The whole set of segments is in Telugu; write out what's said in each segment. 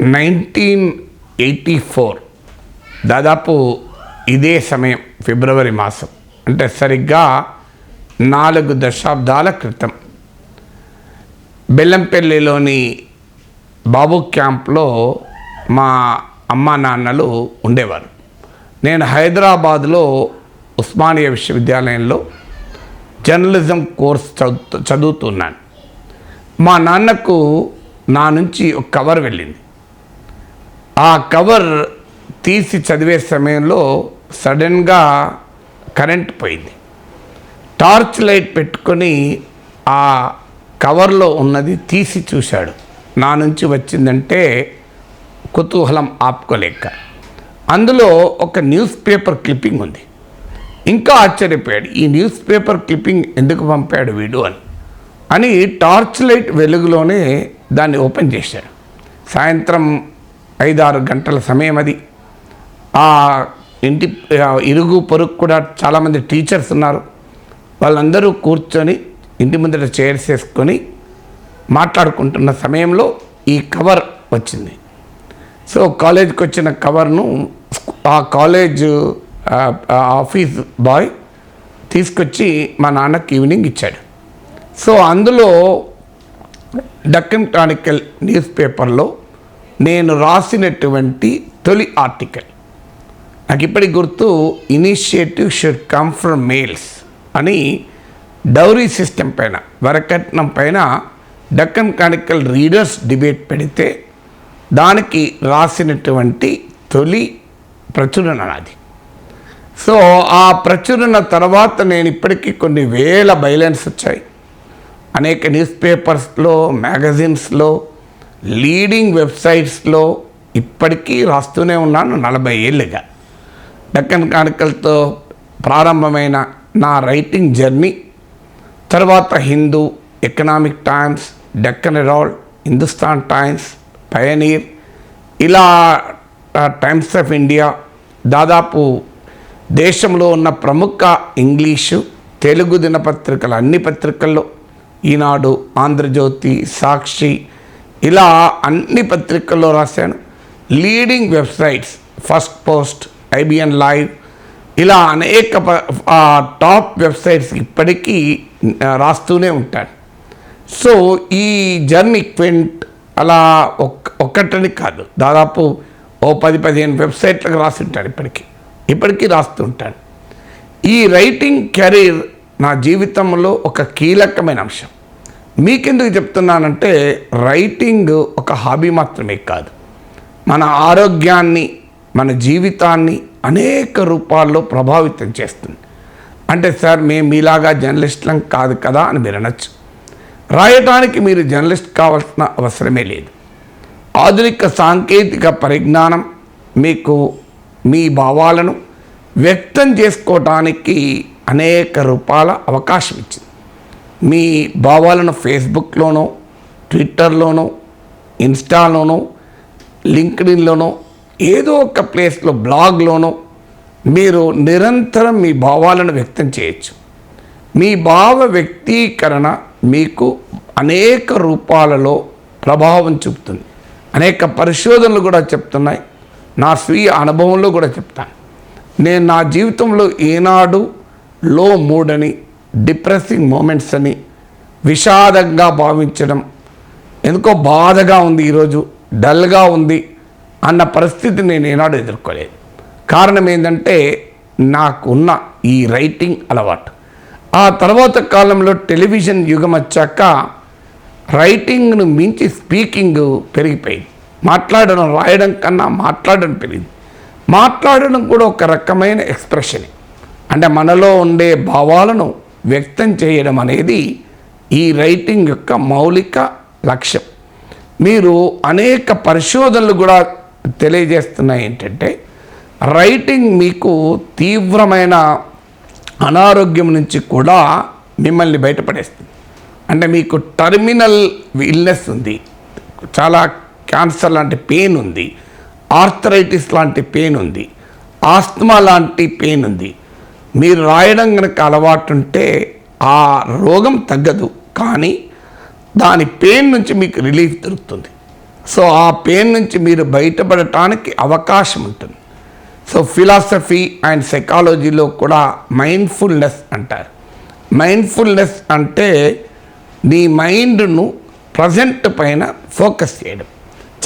నైన్టీన్ ఎయిటీ ఫోర్ దాదాపు ఇదే సమయం ఫిబ్రవరి మాసం. అంటే సరిగ్గా నాలుగు దశాబ్దాల క్రితం. బెల్లంపల్లిలోని బాబు క్యాంప్లో మా అమ్మ నాన్నలు ఉండేవారు. నేను హైదరాబాద్లో ఉస్మానియా విశ్వవిద్యాలయంలో జర్నలిజం కోర్స్ చదువుతూ చదువుతున్నాను మా నాన్నకు నా నుంచి ఒక కవర్ వెళ్ళింది. ఆ కవర్ తీసి చదివే సమయంలో సడన్గా కరెంట్ పోయింది. టార్చ్ లైట్ పెట్టుకొని ఆ కవర్లో ఉన్నది తీసి చూశాడు. నా నుంచి వచ్చిందంటే కుతూహలం ఆపుకోలేక. అందులో ఒక న్యూస్ పేపర్ క్లిప్పింగ్ ఉంది. ఇంకా ఆశ్చర్యపోయాడు ఈ న్యూస్ పేపర్ క్లిప్పింగ్ ఎందుకు పంపాడు వీడు అని. అని టార్చ్ లైట్ వెలుగులోనే దాన్ని ఓపెన్ చేశాడు. సాయంత్రం ఐదారు గంటల సమయం అది. ఆ ఇంటి ఇరుగు పొరుగు కూడా చాలామంది టీచర్స్ ఉన్నారు. వాళ్ళందరూ కూర్చొని ఇంటి ముందర చైర్స్ వేసుకొని మాట్లాడుకుంటున్న సమయంలో ఈ కవర్ వచ్చింది. సో కాలేజ్కి వచ్చిన కవర్ను ఆ కాలేజ్ ఆఫీస్ బాయ్ తీసుకొచ్చి మా నాన్నకి ఈవినింగ్ ఇచ్చాడు. సో అందులో డక్కన్ టానికల్ న్యూస్ పేపర్లో నేను రాసినటువంటి తొలి ఆర్టికల్. నాకు ఇప్పటికి గుర్తు initiative should come from males అని డౌరీ సిస్టమ్ పైన వరకట్నం పైన డక్కన్ కానికల్ రీడర్స్ డిబేట్ పెడితే దానికి రాసినటువంటి తొలి ప్రచురణ నాది. సో ఆ ప్రచురణ తర్వాత నేను ఇప్పటికీ కొన్ని వేల బైలెన్స్ వచ్చాయి. అనేక న్యూస్ పేపర్స్లో మ్యాగజైన్స్లో లీడింగ్ వెబ్సైట్స్లో ఇప్పటికీ రాస్తూనే ఉన్నాను నలభై ఏళ్ళుగా. డక్కన్ కానికల్తో ప్రారంభమైన నా రైటింగ్ జర్నీ తర్వాత Hindu Economic Times Deccan Herald Hindustan Times Pioneer ఇలా టైమ్స్ ఆఫ్ ఇండియా దాదాపు దేశంలో ఉన్న ప్రముఖ ఇంగ్లీషు తెలుగు దినపత్రికలు అన్ని పత్రికల్లో ఈనాడు ఆంధ్రజ్యోతి సాక్షి ఇలా అన్ని పత్రికల్లో రాశాను. Leading websites first post IBN live ఇలా అనేక ప- టాప్ వెబ్సైట్స్ ఇప్పటికీ రాస్తూనే ఉంటాను. సో ఈ జర్నీ క్వింట్ అలా ఒక్ ఒక్కటని కాదు. దాదాపు ఓ పది పదిహేను వెబ్సైట్లకు రాసి ఉంటాను ఇప్పటికీ. ఇప్పటికీ రాస్తుంటాను ఈ రైటింగ్ కెరీర్ నా జీవితంలో ఒక కీలకమైన అంశం. మీకెందుకు చెప్తున్నానంటే రైటింగ్ ఒక హాబీ మాత్రమే కాదు. మన ఆరోగ్యాన్ని మన జీవితాన్ని అనేక రూపాల్లో ప్రభావితం చేస్తుంది. అంటే సార్ మేము మీలాగా జర్నలిస్ట్లం కాదు కదా అని మీరు అనొచ్చు. రాయటానికి మీరు జర్నలిస్ట్ కావాల్సిన అవసరమే లేదు. ఆధునిక సాంకేతిక పరిజ్ఞానం మీకు మీ భావాలను వ్యక్తం చేసుకోవటానికి అనేక రూపాల అవకాశం ఇచ్చింది. మీ భావాలను ఫేస్బుక్లోనో ట్విట్టర్లోనో ఇన్స్టాలోనో లింక్డ్ఇన్లోనో ఏదో ఒక ప్లేస్లో బ్లాగ్లోనో మీరు నిరంతరం మీ భావాలను వ్యక్తం చేయొచ్చు. మీ భావ వ్యక్తీకరణ మీకు అనేక రూపాలలో ప్రభావం చూపుతుంది. అనేక పరిశోధనలు కూడా చెప్తున్నాయి. నా స్వీయ అనుభవంలో కూడా చెప్తాను. నేను నా జీవితంలో ఏనాడు లో మూడని డిప్రెసింగ్ మూమెంట్స్ అని విషాదంగా భావించడం. ఎందుకో బాధగా ఉంది ఈరోజు డల్గా ఉంది అన్న పరిస్థితి నేను ఏనాడు ఎదుర్కోలేదు. కారణం ఏంటంటే నాకున్న ఈ రైటింగ్ అలవాటు. ఆ తర్వాత కాలంలో టెలివిజన్ యుగం వచ్చాక రైటింగ్ను మించి స్పీకింగ్ పెరిగిపోయింది. మాట్లాడడం రాయడం కన్నా మాట్లాడడం పెరిగింది. మాట్లాడడం కూడా ఒక రకమైన ఎక్స్ప్రెషన్. అంటే మనలో ఉండే భావాలను వ్యక్తం చేయడం అనేది ఈ రైటింగ్ యొక్క మౌలిక లక్ష్యం. మీరు అనేక పరిశోధనలు కూడా తెలియజేస్తున్నాయి ఏంటంటే రైటింగ్ మీకు తీవ్రమైన అనారోగ్యం నుంచి కూడా మిమ్మల్ని బయటపడేస్తుంది. అంటే మీకు టర్మినల్ ఇల్నెస్ ఉంది చాలా క్యాన్సర్ లాంటి పెయిన్ ఉంది ఆర్థరైటిస్ లాంటి పెయిన్ ఉంది ఆస్తమా లాంటి పెయిన్ ఉంది మీరు రాయడం కనుక అలవాటు ఉంటే ఆ రోగం తగ్గదు. కానీ దాని పెయిన్ నుంచి మీకు రిలీఫ్ దొరుకుతుంది. సో ఆ పెయిన్ నుంచి మీరు బయటపడటానికి అవకాశం ఉంటుంది. సో ఫిలాసఫీ అండ్ సైకాలజీలో కూడా మైండ్ఫుల్నెస్ అంటారు. మైండ్ఫుల్నెస్ అంటే నీ మైండ్ను ప్రజెంట్ పైన ఫోకస్ చేయడం.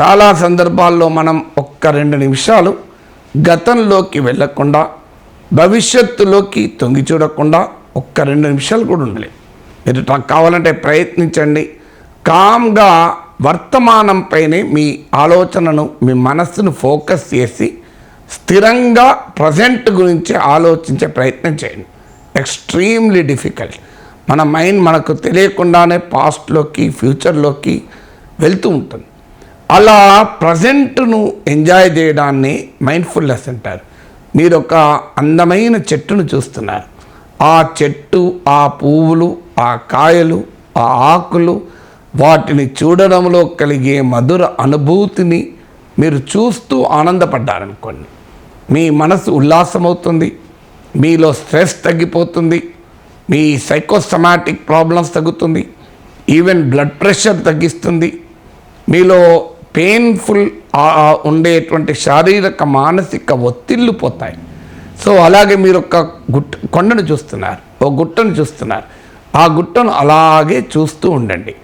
చాలా సందర్భాల్లో మనం ఒక్క రెండు నిమిషాలు గతంలోకి వెళ్ళకుండా భవిష్యత్తులోకి తొంగి చూడకుండా ఒక్క రెండు నిమిషాలు కూడా ఉండలేదు మీరు నాకు కావాలంటే ప్రయత్నించండి. కామ్గా వర్తమానంపైనే మీ ఆలోచనను మీ మనస్సును ఫోకస్ చేసి స్థిరంగా ప్రజెంట్ గురించి ఆలోచించే ప్రయత్నం చేయండి. Extremely difficult. మన మైండ్ మనకు తెలియకుండానే పాస్ట్లోకి ఫ్యూచర్లోకి వెళ్తూ ఉంటుంది. అలా ప్రజెంట్ను ఎంజాయ్ చేయడాన్ని మైండ్ఫుల్నెస్ అంటారు. మీరు ఒక అందమైన చెట్టును చూస్తున్నారు. ఆ చెట్టు ఆ పువ్వులు ఆ కాయలు ఆ ఆకులు వాటిని చూడడంలో కలిగే మధుర అనుభూతిని మీరు చూస్తూ ఆనందపడ్డారనుకోండి. మీ మనసు ఉల్లాసమవుతుంది మీలో స్ట్రెస్ తగ్గిపోతుంది మీ సైకోసమాటిక్ ప్రాబ్లమ్స్ తగ్గుతుంది ఈవెన్ బ్లడ్ ప్రెషర్ తగ్గిస్తుంది మీలో పెయిన్ఫుల్ ఉండేటువంటి శారీరక మానసిక ఒత్తిళ్ళు పోతాయి. సో అలాగే మీరు ఒక గుట్ట కొండను చూస్తున్నారు. ఓ గుట్టను చూస్తున్నారు. ఆ గుట్టను అలాగే చూస్తూ ఉండండి.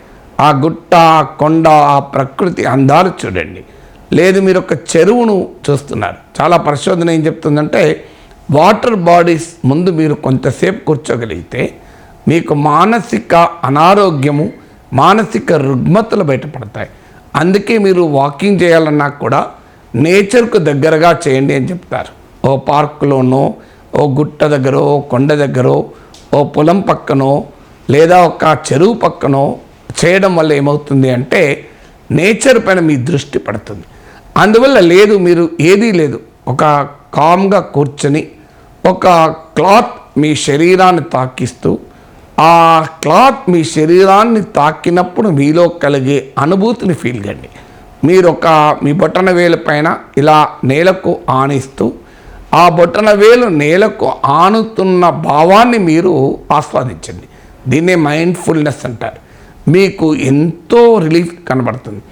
ఆ గుట్ట ఆ కొండ ఆ ప్రకృతి అందాలు చూడండి. లేదు మీరు ఒక చెరువును చూస్తున్నారు. చాలా పరిశోధన ఏం చెప్తుందంటే వాటర్ బాడీస్ ముందు మీరు కొంతసేపు కూర్చోగలిగితే మీకు మానసిక అనారోగ్యము మానసిక రుగ్మతలు బయటపడతాయి. అందుకే మీరు వాకింగ్ చేయాలన్నా కూడా నేచర్కు దగ్గరగా చేయండి అని చెప్తారు. ఓ పార్కులోనో ఓ గుట్ట దగ్గర ఓ కొండ దగ్గర ఓ పొలం పక్కనో లేదా ఒక చెరువు పక్కనో చేయడం వల్ల ఏమవుతుంది అంటే నేచర్ పైన మీ దృష్టి పడుతుంది. అందువల్ల లేదు మీరు ఏదీ లేదు. ఒక కామ్గా కూర్చొని ఒక క్లాత్ మీ శరీరాన్ని తాకిస్తూ ఆ క్లాత్ మీ శరీరాన్ని తాకినప్పుడు మీలో కలిగే అనుభూతిని ఫీల్ కండి మీరు ఒక మీ బొట్టన వేలు పైన ఇలా నేలకు ఆనిస్తూ ఆ బొట్టన వేలు నేలకు ఆనుతున్న భావాన్ని మీరు ఆస్వాదించండి. దీన్నే మైండ్ఫుల్నెస్ అంటారు. మీకు ఎంతో రిలీఫ్ కనబడుతుంది.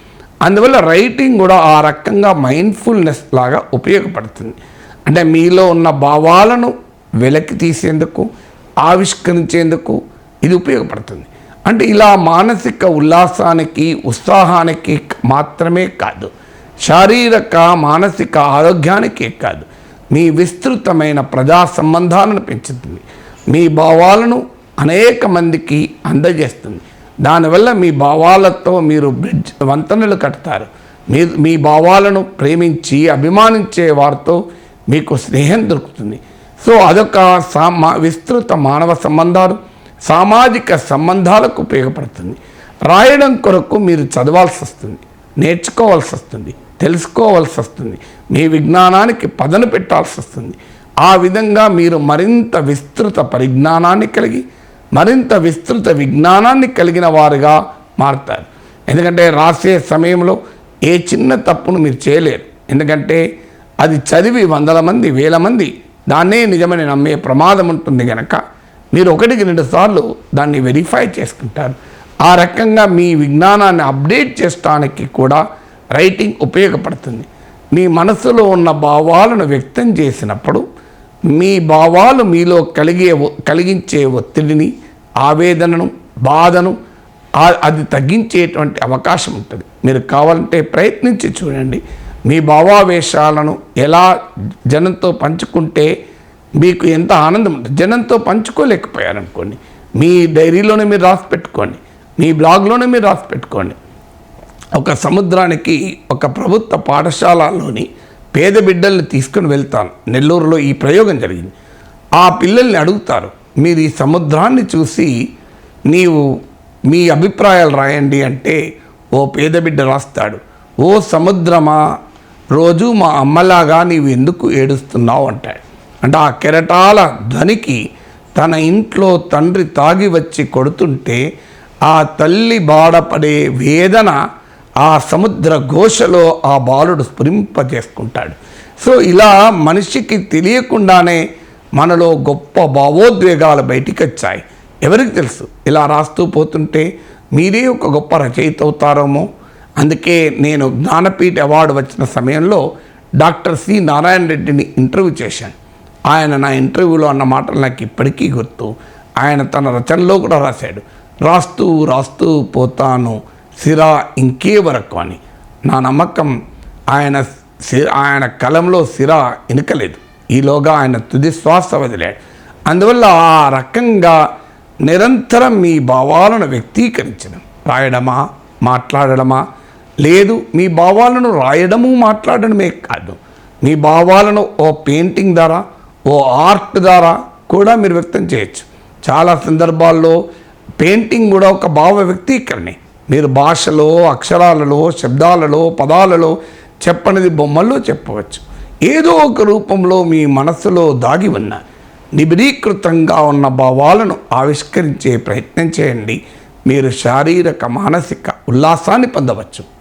అందువల్ల రైటింగ్ కూడా ఆ రకంగా మైండ్ఫుల్నెస్ లాగా ఉపయోగపడుతుంది. అంటే మీలో ఉన్న భావాలను వెలకి తీసేందుకు ఆవిష్కరించేందుకు ఇది ఉపయోగపడుతుంది. అంటే ఇలా మానసిక ఉల్లాసానికి ఉత్సాహానికి మాత్రమే కాదు. శారీరక మానసిక ఆరోగ్యానికే కాదు. మీ విస్తృతమైన ప్రజా సంబంధాలను పెంచుతుంది. మీ భావాలను అనేక మందికి అందజేస్తుంది. దానివల్ల మీ భావాలతో మీరు బ్రిడ్జ్ వంతెనలు కడతారు. మీ మీ భావాలను ప్రేమించి అభిమానించే వారితో మీకు స్నేహం దొరుకుతుంది. సో అదొక సామా విస్తృత మానవ సంబంధాలు. సామాజిక సంబంధాలకు ఉపయోగపడుతుంది. రాయడం కొరకు మీరు చదవాల్సి వస్తుంది. నేర్చుకోవాల్సి వస్తుంది. తెలుసుకోవాల్సి వస్తుంది. మీ విజ్ఞానానికి పదను పెట్టాల్సి వస్తుంది. ఆ విధంగా మీరు మరింత విస్తృత పరిజ్ఞానాన్ని కలిగి మరింత విస్తృత విజ్ఞానాన్ని కలిగిన వారుగా మారుతారు. ఎందుకంటే రాసే సమయంలో ఏ చిన్న తప్పును మీరు చేయలేరు. ఎందుకంటే అది చదివి వందల మంది వేల మంది దాన్నే నిజమని నమ్మే ప్రమాదం ఉంటుంది కనుక మీరు ఒకటికి రెండు సార్లు దాన్ని వెరిఫై చేసుకుంటారు. ఆ రకంగా మీ విజ్ఞానాన్ని అప్డేట్ చేయడానికి కూడా రైటింగ్ ఉపయోగపడుతుంది. మీ మనసులో ఉన్న భావాలను వ్యక్తం చేసినప్పుడు మీ భావాలు మీలో కలిగే కలిగించే ఒత్తిడిని ఆవేదనను బాధను అది తగ్గించేటువంటి అవకాశం ఉంటుంది. మీరు కావాలంటే ప్రయత్నించి చూడండి. మీ భావావేశాలను ఎలా జనంతో పంచుకుంటే మీకు ఎంత ఆనందం ఉంటుంది జనంతో పంచుకోలేకపోయారనుకోండి మీ డైరీలోనే మీరు రాసి పెట్టుకోండి మీ బ్లాగ్లోనే మీరు రాసి పెట్టుకోండి. ఒక సముద్రానికి ఒక ప్రభుత్వ పాఠశాలలోని పేద బిడ్డల్ని తీసుకుని వెళ్తాను. నెల్లూరులో ఈ ప్రయోగం జరిగింది. ఆ పిల్లల్ని అడుగుతారు మీరు ఈ సముద్రాన్ని చూసి నీవు మీ అభిప్రాయాలు రాయండి అంటే ఓ పేద బిడ్డ రాస్తాడు. ఓ సముద్రమా? రోజు మా అమ్మలాగా నీవు ఎందుకు ఏడుస్తున్నావు? అంటాడు. అంటే ఆ కెరటాల ధ్వనికి తన ఇంట్లో తండ్రి తాగి వచ్చి కొడుతుంటే ఆ తల్లి బాధపడే వేదన ఆ సముద్ర ఘోషలో ఆ బాలుడు స్ఫురింపజేసుకుంటాడు సో ఇలా మనిషికి తెలియకుండానే మనలో గొప్ప భావోద్వేగాలు బయటికి వచ్చాయి ఎవరికి తెలుసు? ఇలా రాస్తూ పోతుంటే మీరే ఒక గొప్ప రచయిత అవుతారేమో. అందుకే నేను జ్ఞానపీఠ అవార్డు వచ్చిన సమయంలో డాక్టర్ సి. నారాయణ రెడ్డిని ఇంటర్వ్యూ చేశాను. ఆయన నా ఇంటర్వ్యూలో అన్న మాటలు నాకు ఇప్పటికీ గుర్తు. ఆయన తన రచనలో కూడా రాశాడు. రాస్తూ రాస్తూ పోతాను. సిరా ఇంకే వరకు అని. నా నమ్మకం ఆయన ఆయన కలంలో సిరా ఇనకలేదు. ఈలోగా ఆయన తుది శ్వాస వదిలాడు. అందువల్ల ఆ రకంగా నిరంతరం మీ భావాలను వ్యక్తీకరించడం. రాయడమా? మాట్లాడడమా? లేదు మీ భావాలను రాయడము మాట్లాడడమే కాదు. మీ భావాలను ఓ పెయింటింగ్ ద్వారా ఓ ఆర్ట్ ద్వారా కూడా మీరు వ్యక్తం చేయొచ్చు. చాలా సందర్భాల్లో పెయింటింగ్ కూడా ఒక భావ వ్యక్తీకరణే. మీరు భాషలో అక్షరాలలో శబ్దాలలో పదాలలో చెప్పనిది బొమ్మల్లో చెప్పవచ్చు. ఏదో ఒక రూపంలో మీ మనస్సులో దాగి ఉన్న నిబిడీకృతంగా ఉన్న భావాలను ఆవిష్కరించే ప్రయత్నం చేయండి. మీరు శారీరక మానసిక ఉల్లాసాన్ని పొందవచ్చు.